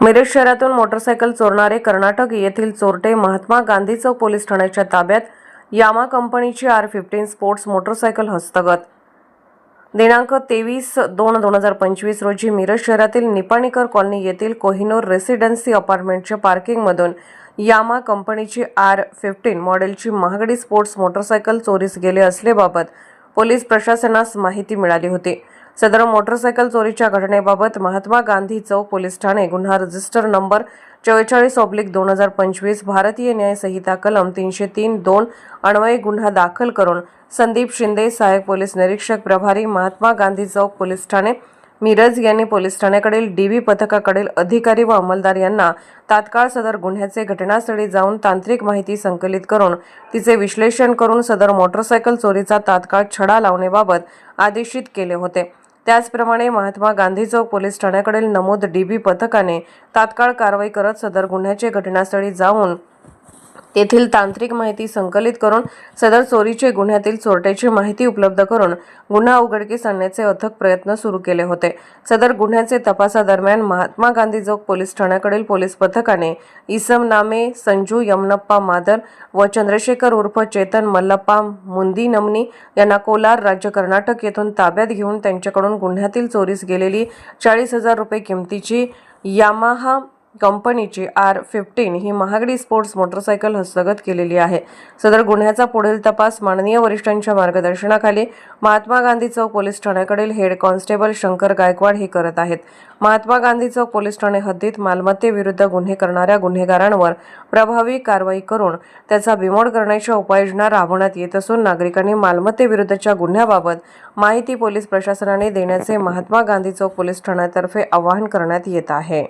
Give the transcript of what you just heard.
मिरज शहरातून मोटरसायकल चोरणारे कर्नाटक येथील चोरटे महात्मा गांधी चौक पोलीस ठाण्याच्या ताब्यात यामा कंपनीची आर फिफ्टीन स्पोर्ट्स मोटरसायकल हस्तगत. दिनांक तेवीस दोन दोन हजार पंचवीस रोजी मिरज शहरातील निपाणीकर कॉलनी येथील कोहिनूर रेसिडेन्सी अपार्टमेंटच्या पार्किंगमधून यामा कंपनीची आर फिफ्टीन मॉडेलची महागडी स्पोर्ट्स मोटरसायकल चोरीस गेले असल्याबाबत पोलीस प्रशासनास माहिती मिळाली होती. सदर मोटरसायकल चोरीच्या घटनेबाबत महात्मा गांधी चौक पोलीस ठाणे गुन्हा रजिस्टर नंबर चव्वेचाळीस ऑब्लिक दोन हजार पंचवीस भारतीय न्याय संहिता कलम तीनशे तीन दोन अन्वये गुन्हा दाखल करून संदीप शिंदे सहाय्यक पोलीस निरीक्षक प्रभारी महात्मा गांधी चौक पोलीस ठाणे मिरज यांनी पोलीस ठाण्याकडील डीबी पथकाकडील अधिकारी व अंमलदार यांना तात्काळ सदर गुन्ह्याचे घटनास्थळी जाऊन तांत्रिक माहिती संकलित करून तिचे विश्लेषण करून सदर मोटरसायकल चोरीचा तात्काळ छडा लावण्याबाबत आदेशित केले होते. त्याचप्रमाणे महात्मा गांधी चौक पोलीस ठाण्याकडील नमूद डीबी पथकाने तात्काळ कारवाई करत सदर गुन्ह्याचे घटनास्थळी जाऊन तेथील तांत्रिक माहिती संकलित करून सदर चोरीचे गुन्ह्यातील चोरट्याची माहिती उपलब्ध करून गुन्हा उघडकीस आणण्याचे अथक प्रयत्न सुरू केले होते. सदर गुन्ह्याचे तपासादरम्यान महात्मा गांधी चौक पोलीस ठाण्याकडील पोलीस पथकाने इसम नामे संजू यमनप्पा मादर व चंद्रशेखर उर्फ चेतन मल्लप्पा मुंदी नमनी यांना कोलार राज्य कर्नाटक येथून ताब्यात घेऊन त्यांच्याकडून गुन्ह्यातील चोरीस गेलेली चाळीस हजार रुपये किमतीची यामाहा कंपनीची आर फिफ्टीन ही महागडी स्पोर्ट्स मोटरसायकल हस्तगत केलेली आहे. सदर गुन्ह्याचा पुढील तपास माननीय वरिष्ठांच्या मार्गदर्शनाखाली महात्मा गांधी चौक पोलीस ठाण्याकडील हेड कॉन्स्टेबल शंकर गायकवाड हे करत आहेत. महात्मा गांधी चौक पोलीस ठाणे हद्दीत मालमत्तेविरुद्ध गुन्हे करणाऱ्या गुन्हेगारांवर प्रभावी कारवाई करून त्याचा बिमोड करण्याच्या उपाययोजना राबवण्यात येत असून नागरिकांनी मालमत्तेविरुद्धच्या गुन्ह्याबाबत माहिती पोलीस प्रशासनाने देण्याचे महात्मा गांधी चौक पोलीस ठाण्यातर्फे आवाहन करण्यात येत आहे.